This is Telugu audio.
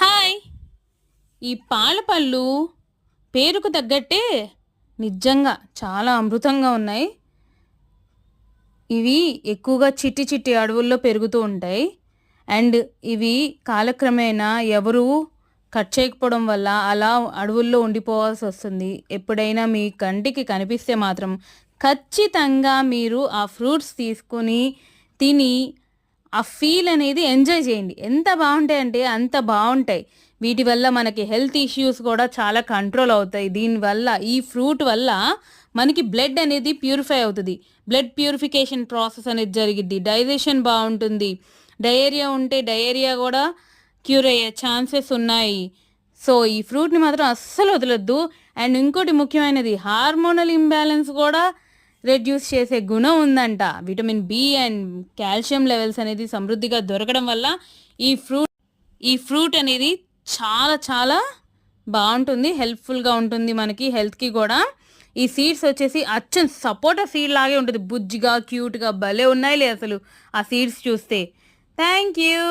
హాయ్. ఈ పాల పళ్ళు పేరుకు తగ్గట్టే నిజంగా చాలా అమృతంగా ఉన్నాయి. ఇవి ఎక్కువగా చిట్టి చిట్టి అడవుల్లో పెరుగుతూ ఉంటాయి. అండ్ ఇవి కాలక్రమేణా ఎవరు కట్ చేయకపోవడం వల్ల అలా అడవుల్లో ఉండిపోవాల్సి వస్తుంది. ఎప్పుడైనా మీ కంటికి కనిపిస్తే మాత్రం ఖచ్చితంగా మీరు ఆ ఫ్రూట్స్ తీసుకొని తిని ఆ ఫీల్ అనేది ఎంజాయ్ చేయండి. ఎంత బాగుంటాయి అంటే అంత బాగుంటాయి. వీటి వల్ల మనకి హెల్త్ ఇష్యూస్ కూడా చాలా కంట్రోల్ అవుతాయి. దీనివల్ల ఈ ఫ్రూట్ వల్ల మనకి బ్లడ్ అనేది ప్యూరిఫై అవుతుంది. బ్లడ్ ప్యూరిఫికేషన్ ప్రాసెస్ అనేది జరిగిద్ది. డైజెషన్ బాగుంటుంది. డయేరియా ఉంటే డయేరియా కూడా క్యూర్ అయ్యే ఛాన్సెస్ ఉన్నాయి. సో ఈ ఫ్రూట్ని మాత్రం అస్సలు వదలొద్దు. అండ్ ఇంకోటి ముఖ్యమైనది హార్మోనల్ ఇంబ్యాలెన్స్ కూడా రెడ్యూస్ చేసే గుణం ఉందంట. Vitamin B and calcium levels అనేది సమృద్ధిగా దొరకడం వల్ల ఈ ఫ్రూట్ ఈ ఫ్రూట్ అనేది చాలా చాలా బాగుంటుంది. హెల్ప్ఫుల్గా ఉంటుంది మనకి హెల్త్కి కూడా. ఈ సీడ్స్ వచ్చేసి అచ్చం సపోటా సీడ్ లాగే ఉంటుంది. బుజ్జిగా క్యూట్గా భలే ఉన్నాయి అసలు ఆ సీడ్స్ చూస్తే. Thank you